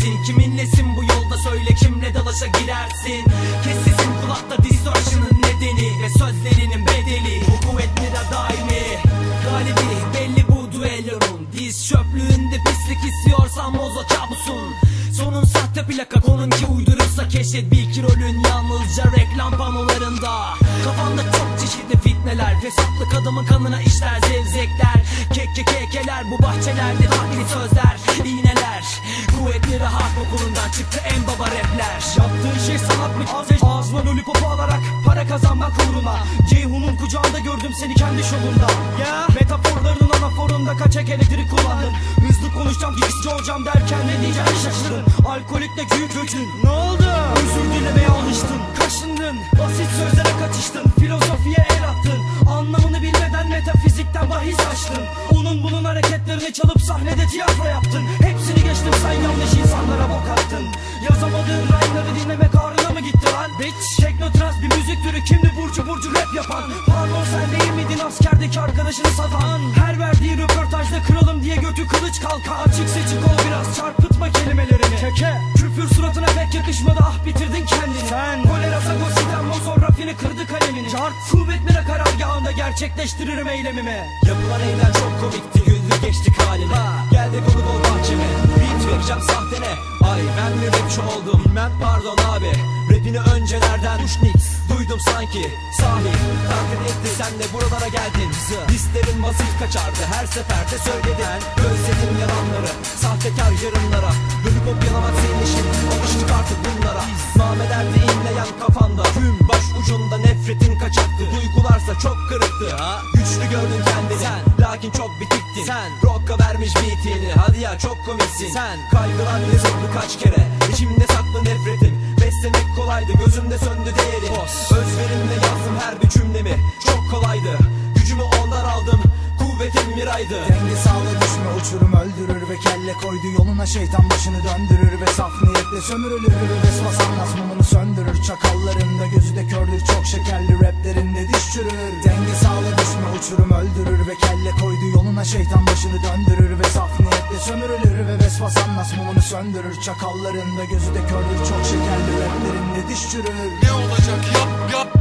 neredesin? Kiminlesin bu yolda söyle kimle dalaşa girersin? Kes sesin kulakta distortion'ın nedeni Ve sözlerinin bedeli Bu kuvvetli de daimi Galibi belli bu düellonun Diz çöplüğünde pislik istiyorsan mozo kabusun Sonun sahte plaka konun bil ki rolün yalnızca reklam panolarında. Kafanda çok çeşitli fitneler Fesatlık adamın kanına işler zevzekler. Kekke kekeler bu bahçelerde taklit sözler. İğneler Kuvvetli rahat okulundan çıktı en baba rapler. Yaptığın şey sanat mı? Ağzı- Ağzına lollipop alarak para kazanmak uğruna. Ceyhun'un kucağında gördüm seni kendi şovunda. Ya. Metaforlarının anaforunda kaçak elektrik kullandın? Hızlı konuşacağım disci olacağım derken ne diyeceğini şaşırdın Alkolikle büyük göçün Ne yapan. Pardon sen değil miydin askerdeki arkadaşını satan? Her verdiği röportajda kralım diye götü kılıç kalka. Açık seçik ol biraz çarpıtma kelimelerimi Keke Küfür suratına pek yakışmadı ah bitirdin kendini. Sen. Kolera sagosiden mozor rafini kırdı kalemini. Çarp. Kuvvet mira karargahında gerçekleştiririm eylemimi. Yapılan eylem çok komikti güldür geçtik haline. Geldi konu bol bahçeme. Beat vereceğim sahtene Ay ben mi rapçi oldum. Bilmem pardon abi. Rapini öncelerden Uşnix Duydum sanki. Sahi Takip etti sen de buralara geldin. Listlerin masif kaçardı her seferde söyledin. Özledim yalanları Sahtekar yarınlara. Lollipop yalamak senin işin Alıştık artık bunlara. Namederdi inleyen kafanda Tüm baş ucunda nefretin kaçaktı. Duygularsa çok kırıktı. Güçlü gördün kendini Lakin çok bitiktin Sen. Rocka vermiş beatini. Hadi ya çok komiksin. Sen. Kaygılar yazıldı kaç kere. İçimde saklı nefretim. Beslemek kolaydı gözümde söndü değeri. Özverimle yazdım her bir cümlemi Çok kolaydı Kuvvetim miraydı Denge sağla düşme uçurum öldürür ve kelle koydu. Yoluna şeytan başını döndürür ve saf niyetle sömürülür. Vesvas anlas mumunu söndürür. Çakallarında gözü de kördür çok şekerli raplerinde diş çürür. Denge sağla düşme uçurum öldürür ve kelle koydu. Yoluna şeytan başını döndürür ve saf niyetle sömürülür. Ve vesvas anlas mumunu söndürür. Çakallarında gözü de kördür çok şekerli raplerinde diş çürür. Ne olacak? Yap Yap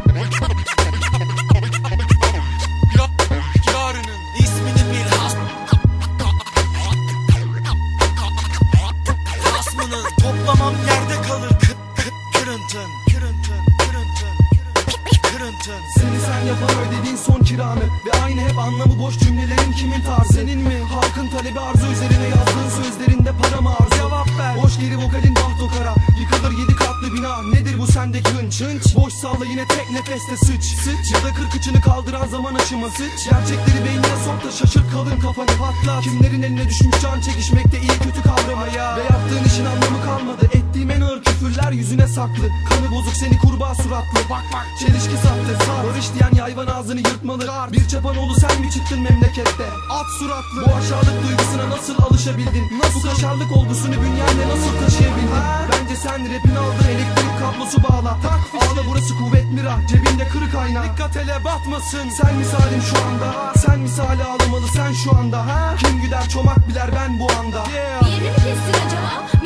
sen yapan ödediğin son kiranı Ve aynı hep anlamı boş cümlelerin kimin tarzı Senin mi? Halkın talebi arzu üzerine yazdığın sözlerinde para mı arzu? Cevap ver Boş geri vokalin bahtokara Yıkılır yedi katlı bina. Nedir bu sendeki hınç? hınç. Boş salla yine tek nefeste sıç. Sıç. Ya da kırk içini kaldıran zaman aşımı. Sıç. Gerçekleri beynine sok da şaşırt kalın kafanı patlat. Kimlerin eline düşmüş can çekişmekte iyi kötü kavramı Ve yaptığın işin anlamı kalmadı. Ettiğim en ağır küfürler yüzüne saklı. Kanı bozuk seni kurbağa suratlı. Bak bak. Çelişki sattı sar. Barış diyen yayvan ağzını yırtmalı. Bir çapanoğlu sen mi çıktın memlekette? At suratlı. Bu aşağılık duygusuna nasıl alışabildin? Nasıl Bu kaşarlık olgusunu bünyenle nasıl taşıyabildin Bence sen rapin aldığın elektrik kablosu bağla. Tak Ağla burası kuvvet mira Cebinde kırık ayna. Dikkat ele batmasın. Sen misalim şu anda. Sen misali ağlamalı sen şu anda. Ha? Kim güder çomak biler ben bu anda. Yeah. Yerini kestin acaba?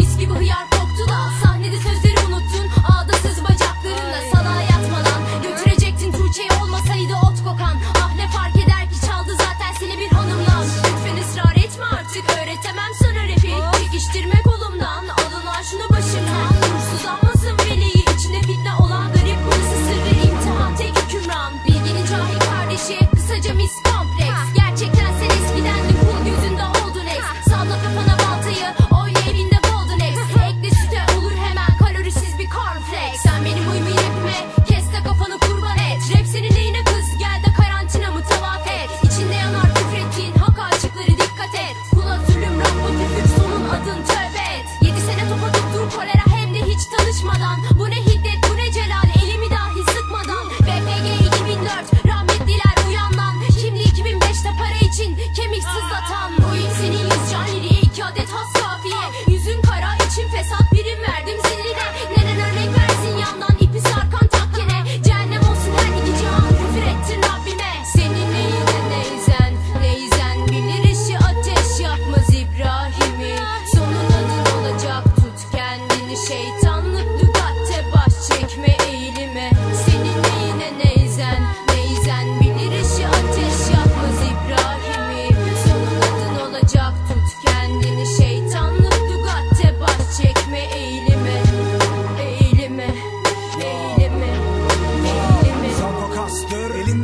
için kemiksiz atan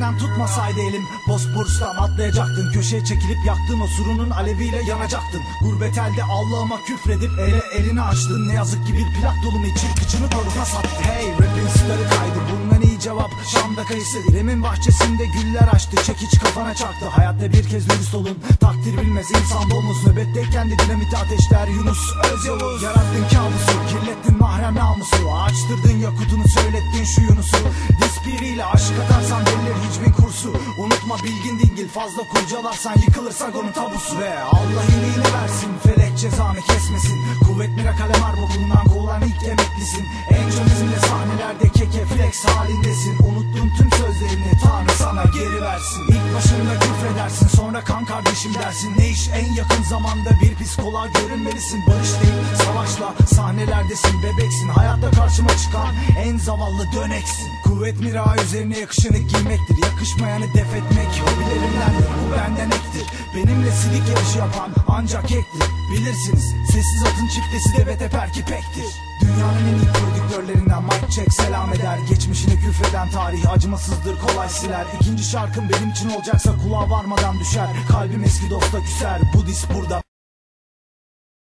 Sen tutmasaydı elim Bosporus'tan atlayacaktın. Köşeye çekilip yaktığın o surunun aleviyle yanacaktın. Gurbet elde Allah'ıma küfredip ele elini açtın. Ne yazık ki bir plak dolu için kıçını koruka sattı. Hey rapin starı kaydı. Bu kayısı İrem'in bahçesinde güller açtı Çekiç kafana çaktı. Hayatta bir kez dürüst olun Takdir bilmez insan domuz Nöbetteyken de dinamiti ateşler Yunus Özyavuz. Yarattın kabusu Kirlettin mahrem namusu. Açtırdın yakutunu söylettin şu Yunus'u. Dispiriyle aşk atarsan verilir hiçbir kursu. Unutma bilgin dingil fazla kurcalarsan yıkılırsa onun tabusu. Ve Allah iyiliğini versin felek cezanı kesmesin. Kuvvet mira kalem harp okulundan kovulan ilk emeklisin. En bizimle sahnelerde keke flex halindesin geri versin İlk başında küfredersin sonra kan kardeşim dersin. Ne iş? En yakın zamanda bir psikoloğa görünmelisin. Barış değil savaşla sahnelerdesin. Bebeksin Hayatta karşıma çıkan en zavallı döneksin. Kuvvet mira üzerine yakışanı giymektir. Yakışmayanı def etmek hobilerimdendir. Bu benden ektir. Benimle silik yarışı yapan ancak ektir Bilirsiniz sessiz atın çiftesi de ve teperki pektir. Dünyanın en iyi prodüktörlerinden Mike Check selam eder. Geçmişine küfreden tarih acımasızdır kolay siler. İkinci şarkım benim için olacaksa kulağa varmadan düşer. Kalbim eski dosta küser bu dis burada